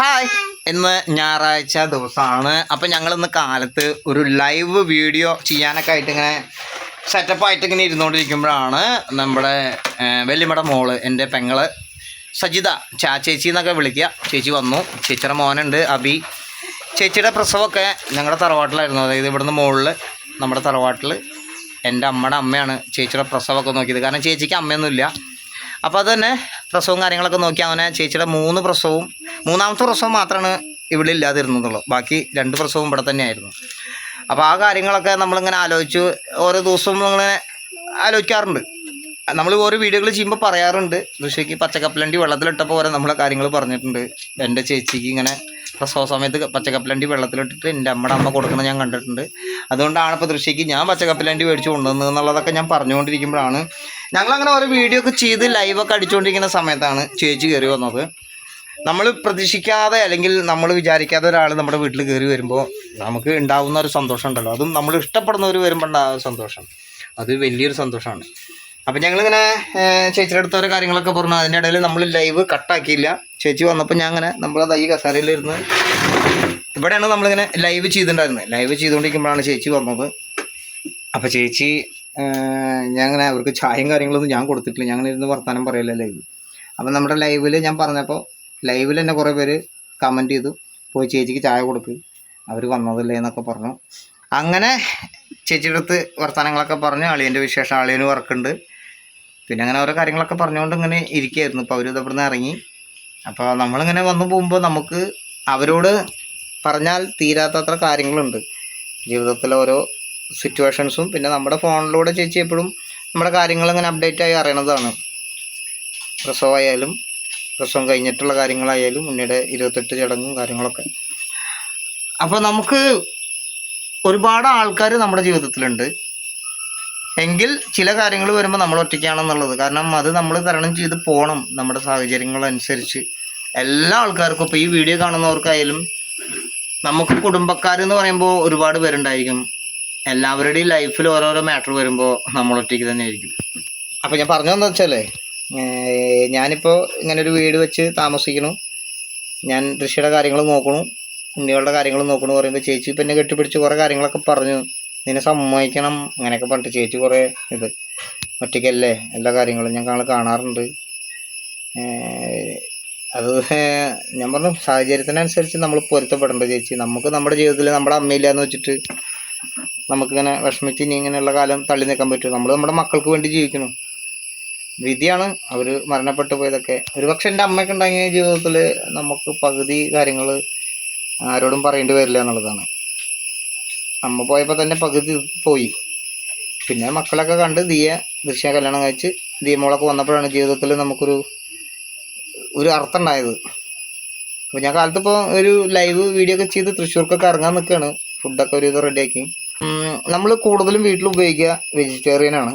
Hi. ഇന്ന് ഞായറാഴ്ച ദിവസമാണ്. അപ്പം ഞങ്ങൾ ഇന്ന് കാലത്ത് ഒരു ലൈവ് വീഡിയോ ചെയ്യാനൊക്കെ ആയിട്ട് ഇങ്ങനെ സെറ്റപ്പ് ആയിട്ട് ഇങ്ങനെ ഇരുന്നുകൊണ്ടിരിക്കുമ്പോഴാണ് നമ്മുടെ വെല്ലിമട മോൾ എന്റെ പെങ്ങൾ സജിത ചാ ചേച്ചി എന്നൊക്കെ വിളിക്കുക. ചേച്ചി വന്നു. ചേച്ചിയുടെ മോനുണ്ട് അബി. ചേച്ചിയുടെ പ്രസവമൊക്കെ ഞങ്ങളുടെ തറവാട്ടിലായിരുന്നു. അതായത് ഇവിടുന്ന് മുകളിൽ നമ്മുടെ തറവാട്ടിൽ എന്റെ അമ്മയുടെ അമ്മയാണ് ചേച്ചിയുടെ പ്രസവമൊക്കെ നോക്കിയത്. കാരണം ചേച്ചിക്ക് അമ്മയൊന്നുമില്ല. അപ്പോൾ അത് തന്നെ പ്രസവവും കാര്യങ്ങളൊക്കെ നോക്കി അവനെ ചേച്ചിയുടെ മൂന്ന് പ്രസവവും മൂന്നാമത്തെ പ്രസവം മാത്രമാണ് ഇവിടെ ഇല്ലാതിരുന്നതുള്ളൂ. ബാക്കി രണ്ട് പ്രസവം ഇവിടെ തന്നെയായിരുന്നു. അപ്പോൾ ആ കാര്യങ്ങളൊക്കെ നമ്മളിങ്ങനെ ആലോചിച്ച്. ഓരോ ദിവസവും നമ്മളിങ്ങനെ ആലോചിക്കാറുണ്ട്. നമ്മൾ ഓരോ വീഡിയോകൾ ചെയ്യുമ്പോൾ പറയാറുണ്ട്. ഋഷിക്ക് പച്ചക്കപ്പലണ്ടി വെള്ളത്തിലിട്ടപ്പോൾ ഓരോ നമ്മളെ കാര്യങ്ങൾ പറഞ്ഞിട്ടുണ്ട്. എന്റെ ചേച്ചിക്ക് ഇങ്ങനെ പ്രസവ സമയത്ത് പച്ചക്കപ്പലണ്ടി വെള്ളത്തിലിട്ടിട്ട് എന്റെ അമ്മയുടെ അമ്മ കൊടുക്കുന്നത് ഞാൻ കണ്ടിട്ടുണ്ട്. അതുകൊണ്ടാണ് ഇപ്പോൾ ഋഷിക്ക് ഞാൻ പച്ചക്കപ്പലണ്ടി മേടിച്ച് കൊണ്ടുവന്നത് എന്നുള്ളതൊക്കെ ഞാൻ പറഞ്ഞുകൊണ്ടിരിക്കുമ്പോഴാണ്. ഞങ്ങളങ്ങനെ ഓരോ വീഡിയോ ഒക്കെ ചെയ്ത് ലൈവൊക്കെ അടിച്ചുകൊണ്ടിരിക്കുന്ന സമയത്താണ് ചേച്ചി കയറി വന്നത്. നമ്മൾ പ്രതീക്ഷിക്കാതെ അല്ലെങ്കിൽ നമ്മൾ വിചാരിക്കാതെ ഒരാൾ നമ്മുടെ വീട്ടിൽ കയറി വരുമ്പോൾ നമുക്ക് ഉണ്ടാവുന്ന ഒരു സന്തോഷം ഉണ്ടല്ലോ. അതും നമ്മൾ ഇഷ്ടപ്പെടുന്നവർ വരുമ്പോൾ ഉണ്ടാകുന്ന സന്തോഷം. അത് വലിയൊരു സന്തോഷമാണ്. അപ്പം ഞങ്ങളിങ്ങനെ ചേച്ചിയുടെ അടുത്ത ഓരോ കാര്യങ്ങളൊക്കെ പറഞ്ഞു. അതിന്റെ ഇടയിൽ നമ്മൾ ലൈവ് കട്ടാക്കിയില്ല. ചേച്ചി വന്നപ്പോൾ ഞാൻ അങ്ങനെ നമ്മളത് ഈ കസാരയിലിരുന്ന് ഇവിടെയാണ് നമ്മളിങ്ങനെ ലൈവ് ചെയ്തിട്ടുണ്ടായിരുന്നത്. ലൈവ് ചെയ്തുകൊണ്ടിരിക്കുമ്പോഴാണ് ചേച്ചി വന്നത്. അപ്പോൾ ചേച്ചി ഞാൻ അങ്ങനെ അവർക്ക് ചായയും കാര്യങ്ങളൊന്നും ഞാൻ കൊടുത്തിട്ടില്ല. ഞങ്ങൾ ഇരുന്ന് വർത്തമാനം പറയല്ല ലൈവ് അപ്പം നമ്മുടെ ലൈവിൽ ഞാൻ പറഞ്ഞപ്പോൾ ലൈവിൽ തന്നെ കുറേ പേര് കമന്റ് ചെയ്തു. പോയി ചേച്ചിക്ക് ചായ കൊടുക്ക് അവർ വന്നതല്ലേ എന്നൊക്കെ പറഞ്ഞു. അങ്ങനെ ചേച്ചിയുടെ അടുത്ത് വർത്തമാനങ്ങളൊക്കെ പറഞ്ഞു. അളിയന്റെ വിശേഷം അളിയന് വർക്കുണ്ട് പിന്നെ അങ്ങനെ ഓരോ കാര്യങ്ങളൊക്കെ പറഞ്ഞുകൊണ്ട് ഇങ്ങനെ ഇരിക്കുകയായിരുന്നു അപ്പോൾ അവരിത് ഇവിടുന്ന് ഇറങ്ങി. അപ്പോൾ നമ്മളിങ്ങനെ വന്നു പോകുമ്പോൾ നമുക്ക് അവരോട് പറഞ്ഞാൽ തീരാത്തത്ര കാര്യങ്ങളുണ്ട്. ജീവിതത്തിലെ ഓരോ സിറ്റുവേഷൻസും പിന്നെ നമ്മുടെ ഫോണിലൂടെ ചേച്ചി എപ്പോഴും നമ്മുടെ കാര്യങ്ങൾ ഇങ്ങനെ അപ്ഡേറ്റ് ആയി അറിയണതാണ്. പ്രസവമായാലും പ്രസവം കഴിഞ്ഞിട്ടുള്ള കാര്യങ്ങളായാലും ഉണ്ണിയുടെ ഇരുപത്തെട്ട് ചടങ്ങും കാര്യങ്ങളൊക്കെ. അപ്പോൾ നമുക്ക് ഒരുപാട് ആൾക്കാർ നമ്മുടെ ജീവിതത്തിലുണ്ട്. എങ്കിൽ ചില കാര്യങ്ങൾ വരുമ്പോൾ നമ്മൾ ഒറ്റയ്ക്കാണെന്നുള്ളത്. കാരണം അത് നമ്മൾ തരണം ചെയ്ത് പോകണം നമ്മുടെ സാഹചര്യങ്ങളനുസരിച്ച്. എല്ലാ ആൾക്കാർക്കും ഇപ്പോൾ ഈ വീഡിയോ കാണുന്നവർക്കായാലും നമുക്ക് കുടുംബക്കാരെന്ന് പറയുമ്പോൾ ഒരുപാട് പേരുണ്ടായിരിക്കും. എല്ലാവരുടെയും ലൈഫിൽ ഓരോരോ മാറ്റർ വരുമ്പോൾ നമ്മൾ ഒറ്റയ്ക്ക് തന്നെ ആയിരിക്കും അപ്പോൾ ഞാൻ പറഞ്ഞതെന്ന് വെച്ചാലേ ഏർ ഞാനിപ്പോൾ ഇങ്ങനെ ഒരു വീട് വെച്ച് താമസിക്കണു ഞാൻ ഋഷിയുടെ കാര്യങ്ങൾ നോക്കണു ഉണ്ണികളുടെ കാര്യങ്ങൾ നോക്കണു പറയുമ്പോൾ ചേച്ചി ഇപ്പം എന്നെ കെട്ടിപ്പിടിച്ച് കുറേ കാര്യങ്ങളൊക്കെ പറഞ്ഞു. നിന്നെ സമ്മതിക്കണം അങ്ങനെയൊക്കെ പറഞ്ഞിട്ട് ചേച്ചി കുറേ ഇത് ഒറ്റയ്ക്കല്ലേ എല്ലാ കാര്യങ്ങളും ഞാൻ കാണാറുണ്ട്. അത് ഞാൻ പറഞ്ഞു സാഹചര്യത്തിനനുസരിച്ച് നമ്മൾ പൊരുത്തപ്പെടേണ്ട ചേച്ചി. നമുക്ക് നമ്മുടെ ജീവിതത്തിൽ നമ്മുടെ അമ്മയില്ല എന്ന് വെച്ചിട്ട് നമുക്കിങ്ങനെ വിഷമിച്ച് ഇനി ഇങ്ങനെയുള്ള കാലം തള്ളി നിൽക്കാൻ പറ്റും. നമ്മൾ നമ്മുടെ മക്കൾക്ക് വേണ്ടി ജീവിക്കണം വിധിയാണ് അവർ മരണപ്പെട്ടു പോയതൊക്കെ. ഒരുപക്ഷെ എന്റെ അമ്മയ്ക്ക് ഉണ്ടാക്കിയ ജീവിതത്തിൽ നമുക്ക് പകുതി കാര്യങ്ങൾ ആരോടും പറയേണ്ടി വരില്ല എന്നുള്ളതാണ്. അമ്മ പോയപ്പോൾ തന്നെ പകുതി പോയി. പിന്നെ മക്കളൊക്കെ കണ്ട് ദിയ ദൃശ്യ കല്യാണം കഴിച്ച് ദിയമോളൊക്കെ വന്നപ്പോഴാണ് ജീവിതത്തിൽ നമുക്കൊരു ഒരു അർത്ഥം ഉണ്ടായത്. അപ്പോൾ ഞാൻ കാലത്ത് ഇപ്പോൾ ഒരു ലൈവ് വീഡിയോ ഒക്കെ ചെയ്ത് തൃശ്ശൂർക്കൊക്കെ ഇറങ്ങാൻ നിൽക്കുകയാണ് ഫുഡൊക്കെ ഒരു ഇത് റെഡിയാക്കി നമ്മൾ കൂടുതലും വീട്ടിൽ ഉപയോഗിക്കുക വെജിറ്റേറിയൻ ആണ്.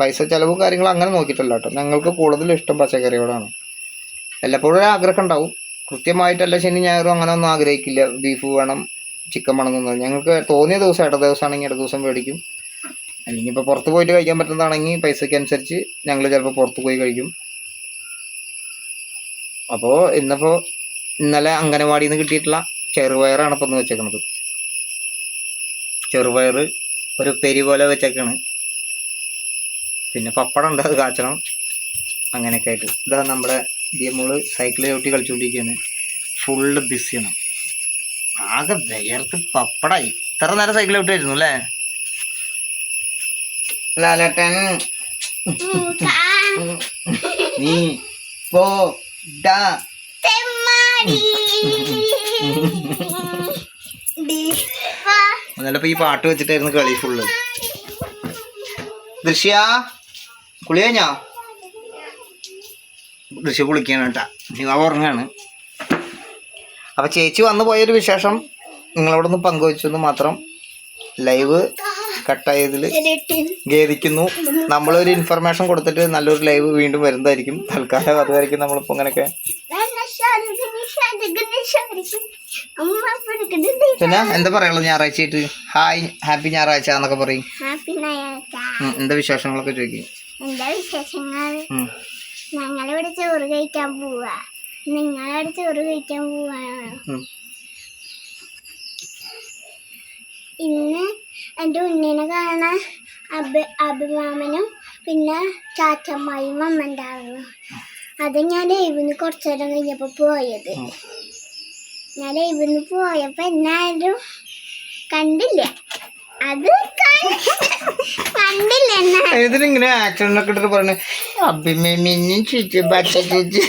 പൈസ ചിലവും കാര്യങ്ങളും അങ്ങനെ നോക്കിയിട്ടല്ല കേട്ടോ. ഞങ്ങൾക്ക് കൂടുതൽ ഇഷ്ടം പച്ചക്കറിയോടാണ് വല്ലപ്പോഴും ഒരു ആഗ്രഹം ഉണ്ടാവും. കൃത്യമായിട്ടല്ല ശനി ഞായറും അങ്ങനെ ഒന്നും ആഗ്രഹിക്കില്ല. ബീഫ് വേണം ചിക്കൻ വേണം എന്നൊന്നും ഞങ്ങൾക്ക് തോന്നിയ ദിവസം ഇട ദിവസമാണെങ്കിൽ ഇട ദിവസം മേടിക്കും. ഇപ്പോൾ പുറത്ത് പോയിട്ട് കഴിക്കാൻ പറ്റുന്നതാണെങ്കിൽ പൈസയ്ക്ക് അനുസരിച്ച് ഞങ്ങൾ ചിലപ്പോൾ പുറത്ത് പോയി കഴിക്കും. അപ്പോൾ ഇന്നിപ്പോൾ ഇന്നലെ അംഗനവാടിയിൽ നിന്ന് കിട്ടിയിട്ടുള്ള ചെറുപയറാണ് ഇപ്പം ഒന്ന് വെച്ചേക്കുന്നത് ചെറുപയർ ഒരു പെരി പോലെ വെച്ചേക്കാണ്. പിന്നെ പപ്പടം ഉണ്ട് അത് കാച്ചണം. അങ്ങനെയൊക്കെ ആയിട്ട്. ഇതാ നമ്മുടെ നമ്മൾ സൈക്കിൾ ചവിട്ടി കളിച്ചുകൊണ്ടിരിക്കുകയാണ് ഫുള്ള് ബിസിയാണ് ആകെ വിയർത്ത് പപ്പടായി. ഇത്ര നേരം സൈക്കിൾ ചവിട്ടായിരുന്നു അല്ലേ? ലാലേട്ടൻ. നീ പോ എന്നാലിപ്പോ ഈ പാട്ട് വെച്ചിട്ടായിരുന്നു കളി ഫുള്ള് ദൃശ്യ. കുളി കഴിഞ്ഞോ കുളിക്കാണ് കേട്ടാ. നിങ്ങൾ ഉറങ്ങാണ്. അപ്പോൾ ചേച്ചി വന്നു പോയൊരു വിശേഷം. നിങ്ങളോടൊന്ന് പങ്കുവച്ചു എന്ന് മാത്രം ലൈവ് കട്ടായതിൽ ഖേദിക്കുന്നു. നമ്മളൊരു ഇൻഫർമേഷൻ കൊടുത്തിട്ട് നല്ലൊരു ലൈവ് വീണ്ടും വരുന്നതായിരിക്കും. തൽക്കാലം അതുമായിരിക്കും നമ്മളിപ്പോൾ ഇങ്ങനെയൊക്കെ പിന്നെ എന്താ പറയുള്ളൂ ഞായറാഴ്ച ആയിട്ട് ഹായ് ഹാപ്പി ഞായറാഴ്ച എന്നൊക്കെ പറയും. എന്താ വിശേഷങ്ങളൊക്കെ ചോദിക്കും? എന്താ വിശേഷങ്ങൾ. ഞങ്ങളിവിടെ ചോറ് കഴിക്കാൻ പോവാ. നിങ്ങളവിടെ ചോറ് കഴിക്കാൻ പോവാണ്. ഇന്ന് എന്റെ ഉണ്ണിനെ കാണാൻ അബ് അഭിമാമനും പിന്നെ ചാച്ചമ്മയും അമ്മ ഉണ്ടാവുന്നു അത് ഞാൻ ലൈവിന്ന് കുറച്ചു നേരം കഴിഞ്ഞപ്പോൾ പോയത്. ഞാൻ ലൈവിന്ന് പോയപ്പോൾ എന്നാരും കണ്ടില്ല. ഇതിലിങ്ങനെ ആക്ഷനൊക്കെ ഇട്ടിട്ട് പറഞ്ഞു അഭിമന്യും ചുറ്റി ബട്ട ചേച്ചി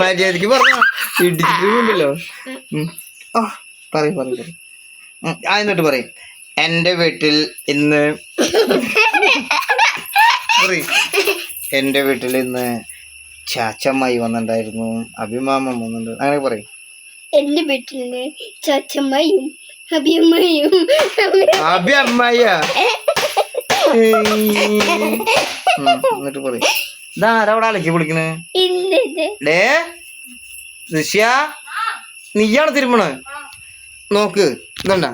മര്യാദയ്ക്ക് പറഞ്ഞു. ഇടിച്ചിട്ടുണ്ടല്ലോ ആ പറയും പറയും പറയും. ആ എന്നിട്ട് പറയും. എന്റെ വീട്ടിൽ ഇന്ന് പറയ്. എന്റെ വീട്ടിൽ ഇന്ന് ചാച്ചമ്മായി വന്നിട്ടുണ്ടായിരുന്നു അഭിമാമം വന്നിട്ടുണ്ട്. അങ്ങനെ പറയും. എന്റെ വീട്ടിൽ ചാച്ചമ്മയും അഭിയമ്മയും അഭിയമ്മയ എന്നിട്ട് പറയും. ഇതാ അവിടെ അലക്കി വിളിക്കണേ? ഡേ ഋഷ്യ നീയാണ് തിരുമണ? നോക്ക് ഇതണ്ട?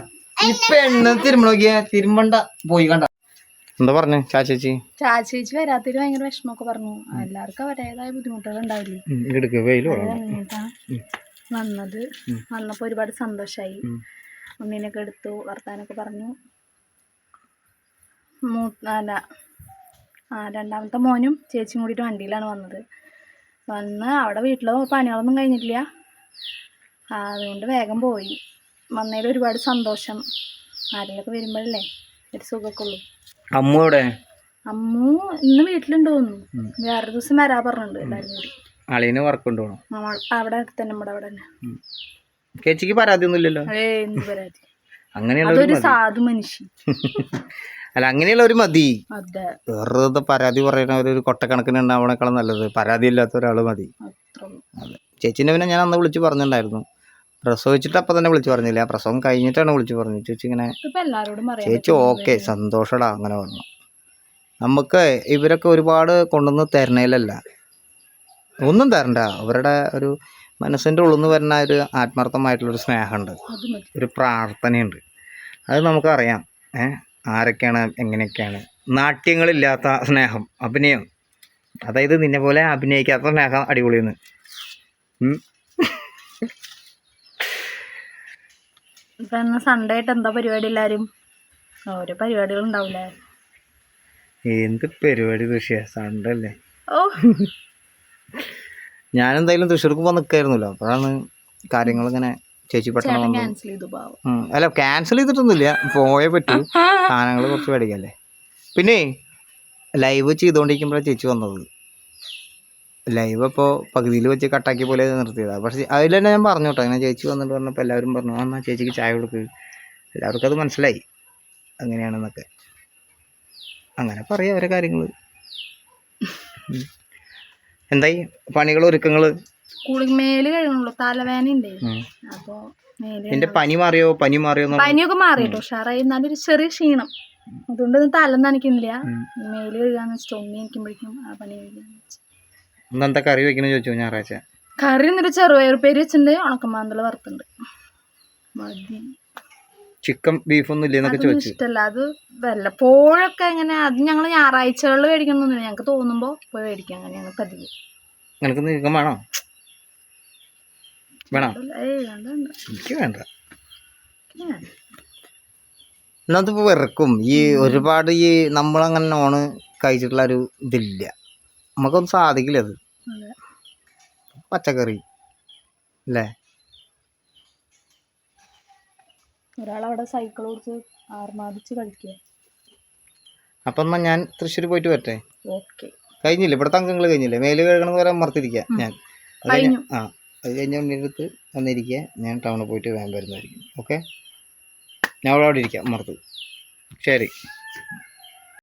ഇപ്പൊ എണ്ണ തിരുമണ നോക്കിയ തിരുമണ്ട പോയി കണ്ട. എന്താ പറഞ്ഞു ചാച്ചേച്ചി? ചാച്ചേച്ചി വരാത്തിന് ഭയങ്കര വിഷമൊക്കെ പറഞ്ഞു. എല്ലാവർക്കും അവരുടേതായ ബുദ്ധിമുട്ടുകൾ ഉണ്ടാവില്ലേ? വന്നത്. വന്നപ്പോൾ ഒരുപാട് സന്തോഷമായി ഉണ്ണിനൊക്കെ എടുത്തു വർത്താനൊക്കെ പറഞ്ഞു. അല്ല ആ രണ്ടാമത്തെ മോനും ചേച്ചിയും കൂടിയിട്ട് വണ്ടിയിലാണ് വന്നത്. വന്ന് അവിടെ വീട്ടിലോ പണികളൊന്നും കഴിഞ്ഞിട്ടില്ല. അതുകൊണ്ട് വേഗം പോയി. വന്നതിൽ ഒരുപാട് സന്തോഷം. ആരെങ്കിലൊക്കെ വരുമ്പോഴല്ലേ ഒരു സുഖമൊക്കെ ഉള്ളൂ അമ്മ എവിടെ? അമ്മു ഇന്ന് വീട്ടിലുണ്ടോന്നു വേറൊരു വേറെ ദിവസം വരാ പറഞ്ഞിട്ടുണ്ട് എല്ലാവരും കൂടി. അളിയന് വർക്ക് കൊണ്ടുപോകണം അവിടെ അടുത്ത് തന്നെ നമ്മുടെ അവിടെ തന്നെ ചേച്ചിക്ക് പരാതി ഒന്നും ഇല്ലല്ലോ ഏ എന്ത് പരാതി? അങ്ങനെയുള്ള ഒരു സാധു മനുഷ്യൻ. അല്ല അങ്ങനെയുള്ള ഒരു മതി വെറുതെ പരാതി പറയുന്ന ഒരു കൊട്ടക്കണക്കിന് ഉണ്ടാവണേക്കാളും നല്ലത്. പരാതി ഇല്ലാത്ത ഒരാൾ മതി. അതെ. ചേച്ചീനെ പിന്നെ ഞാൻ അന്ന് വിളിച്ച് പറഞ്ഞിട്ടുണ്ടായിരുന്നു. പ്രസവിച്ചിട്ട് അപ്പൊ തന്നെ വിളിച്ചു പറഞ്ഞില്ല. പ്രസവം കഴിഞ്ഞിട്ടാണ് വിളിച്ചു പറഞ്ഞു ചേച്ചി ഇങ്ങനെ ചേച്ചി ഓക്കെ സന്തോഷടാ അങ്ങനെ പറഞ്ഞു നമുക്ക് ഇവരൊക്കെ ഒരുപാട് കൊണ്ടുവന്ന് തരണേലല്ല. ഒന്നും തരണ്ട. അവരുടെ ഒരു മനസ്സിന്റെ ഉള്ളിൽ നിന്ന് വരുന്ന ഒരു ആത്മാർത്ഥമായിട്ടുള്ളൊരു സ്നേഹമുണ്ട്. ഒരു പ്രാർത്ഥനയുണ്ട്. അത് നമുക്കറിയാം. ഏഹ് ആരൊക്കെയാണ് എങ്ങനെയൊക്കെയാണ്? നാട്യങ്ങളില്ലാത്ത സ്നേഹം അഭിനയം. അതായത് നിന്നെ പോലെ അഭിനയിക്കാത്ത സ്നേഹം അടിപൊളിയെന്ന്. ഇന്ന് സൺഡേ ആയിട്ട് എന്താ പരിപാടി ഓരോ പരിപാടികൾ ഉണ്ടാവില്ലേ എന്ത് പരിപാടി കൃഷിയാ സൺഡേ അല്ലേ? ഓ. ഞാനെന്തായാലും തൃശ്ശൂർക്ക് പോകാൻ നിൽക്കായിരുന്നല്ലോ അപ്പോഴാണ് കാര്യങ്ങളിങ്ങനെ ചേച്ചി പെട്ടെന്ന് അല്ല ക്യാൻസൽ ചെയ്തിട്ടൊന്നുമില്ല. പോയേ പറ്റൂ. സാധനങ്ങൾ കുറച്ച് മേടിക്കല്ലേ. പിന്നെ ലൈവ് ചെയ്തുകൊണ്ടിരിക്കുമ്പോഴാണ് ചേച്ചി വന്നത്. ലൈവ് അപ്പോൾ പകുതിയിൽ വെച്ച് കട്ടാക്കി പോലെ നിർത്തിയതാണ് പക്ഷെ അതിൽ തന്നെ ഞാൻ പറഞ്ഞു കേട്ടോ. അങ്ങനെ ചേച്ചി വന്നിട്ട് പറഞ്ഞപ്പോൾ എല്ലാവരും പറഞ്ഞു എന്നാൽ ചേച്ചിക്ക് ചായ കൊടുക്ക്. എല്ലാവർക്കും അത് മനസ്സിലായി. അങ്ങനെയാണെന്നൊക്കെ. അങ്ങനെ പറയാം ഓരോ കാര്യങ്ങൾ എന്തായി? പണികൾ ഒരുക്കങ്ങൾ കൂളിംഗ് മേൽ കഴിയണുള്ളൂ തലവേന ഉണ്ടേ അപ്പോ എന്റെ പനി മാറിയോ? പനി മാറിയോ പനിയൊക്കെ മാറിയിട്ടോ ഉഷാറായി. എന്നാലും ഒരു ചെറിയ ക്ഷീണം. അതുകൊണ്ട് തല നനയ്ക്കുന്നില്ല. മേൽ കഴുകാന്ന് വെച്ചിട്ട് ഉണ്ണി എനിക്കുമ്പോഴേക്കും ആ വെച്ചു. ഇന്നെന്താ കറി വെക്കണെന്ന് ചോദിച്ചു ഞായറാഴ്ച? കറി എന്നിട്ട് പേര് വെച്ചിട്ടുണ്ട്. ഉണക്കമാന്തല വറുത്തുണ്ട് മതി. ചിക്കൻ ബീഫൊന്നും ഇല്ലെന്നൊക്കെ അതൊന്നും ചോദിച്ചു. ഇഷ്ടമല്ല അത് വല്ലപ്പോഴൊക്കെ ഇങ്ങനെ അത് ഞങ്ങൾ ഞായറാഴ്ചകളിൽ മേടിക്കണമെന്നില്ല ഞങ്ങൾക്ക് തോന്നുമ്പോൾ പോയി മേടിക്കാം. അങ്ങനെ ഞങ്ങൾ പതിവ്. നിനക്ക് ചിക്കൻ വേണോ? വേണോ. എനിക്ക് വേണ്ട. ഇന്നത്തെ വെറുക്കും. ഈ ഒരുപാട് ഈ നമ്മളങ്ങനെ നോണ് കഴിച്ചിട്ടുള്ള ഒരു ഇതില്ല. നമുക്കൊന്നും സാധിക്കില്ല അതെ. പച്ചക്കറി. അല്ലേ? ഒരാളവിടെ സൈക്കിൾ ഓടിച്ച് ആർമാദിച്ച് കളിക്കുക അപ്പൊ എന്നാ ഞാൻ തൃശ്ശൂർ പോയിട്ട് വരട്ടെ? ഓക്കെ കഴിഞ്ഞില്ലേ? തങ്കങ്ങൾ അംഗങ്ങൾ കഴിഞ്ഞില്ലേ? മേൽ കഴുകണമെന്ന് പറയാൻ മറത്തിരിക്കുക ഞാൻ. അത് കഴിഞ്ഞ-. ആ അത് കഴിഞ്ഞ ഉണ്ണിയെടുത്ത് വന്നിരിക്കുക ഞാൻ ടൗണിൽ പോയിട്ട് വേഗം വരുന്നതായിരിക്കും. ഓക്കെ ഞാൻ അവിടെ അവിടെ ഇരിക്കാം മറത്ത് ശരി.